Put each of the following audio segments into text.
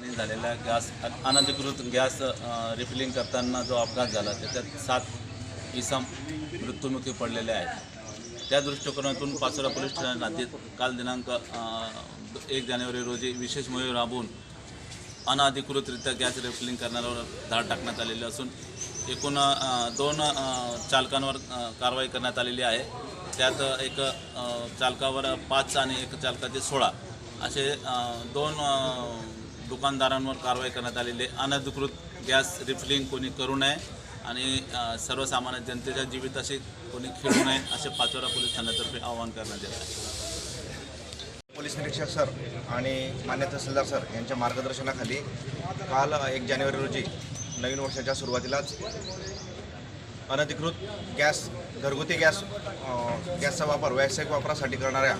आणि झालेला गॅस अनधिकृत गॅस रिफिलिंग करताना जो अपघात झाला त्याच्यात सात इसम मृत्युमुखी पडलेले आहेत. त्या दृष्टिकोनातून पाचोरा पोलीस ठाण्यात नातीत काल दिनांक एक जानेवारी रोजी विशेष मोहीम राबवून अनधिकृतरित्या गॅस रिफिलिंग करणाऱ्यावर धाड टाकण्यात आलेली असून एकूण दोन चालकांवर कारवाई करण्यात आलेली आहे. त्यात एक चालकावर पाच आणि एक चालकाचे सोळा असे दोन दुकानदारांवर कारवाई करण्यात आलेली आहे. अनधिकृत गॅस रिफिलिंग कोणी करू नये आणि सर्वसामान्य जनतेच्या जीविताशी कोणी खेळू नये असे पाचोरा पोलीस ठाण्यातर्फे आवाहन करण्यात येत आहे. पोलीस निरीक्षक सर आणि मान्य तहसीलदार सर यांच्या मार्गदर्शनाखाली काल एक जानेवारी रोजी नवीन वर्षाच्या सुरुवातीलाच अनधिकृत गॅस घरगुती गॅस गॅसचा वापर व्यावसायिक वापरासाठी करणाऱ्या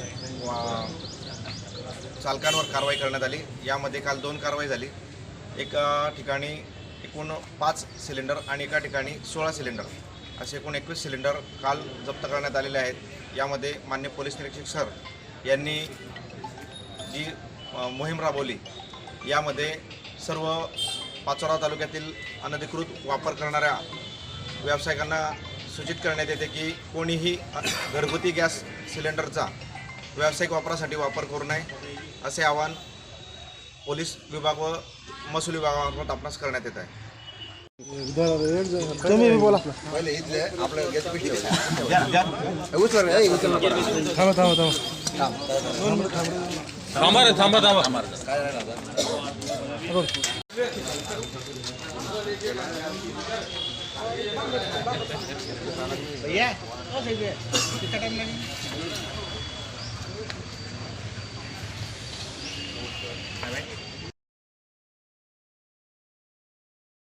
चालकांवर कारवाई करण्यात आली. यामध्ये काल दोन कारवाई झाली. एका ठिकाणी एकूण पाच सिलेंडर आणि एका ठिकाणी सोळा सिलेंडर असे एकूण एकवीस सिलेंडर काल जप्त करण्यात आलेले आहेत. यामध्ये मान्य पोलीस निरीक्षक सर यांनी जी मोहीम राबवली यामध्ये सर्व पाचोरा तालुक्यातील अनधिकृत वापर करणाऱ्या व्यावसायिकांना सूचित करण्यात येते की कोणीही घरगुती गॅस सिलेंडरचा व्यावसायिक वापरासाठी वापर करू नये. असे आवाहन पोलीस विभाग व महसूल विभागामार्फत आपणास करण्यात येत आहे. तुम्ही बोला. पहिले इथले आपलं गॅस थांबा थांबा थांबा. थांबा रे थांबा थांबा. भैया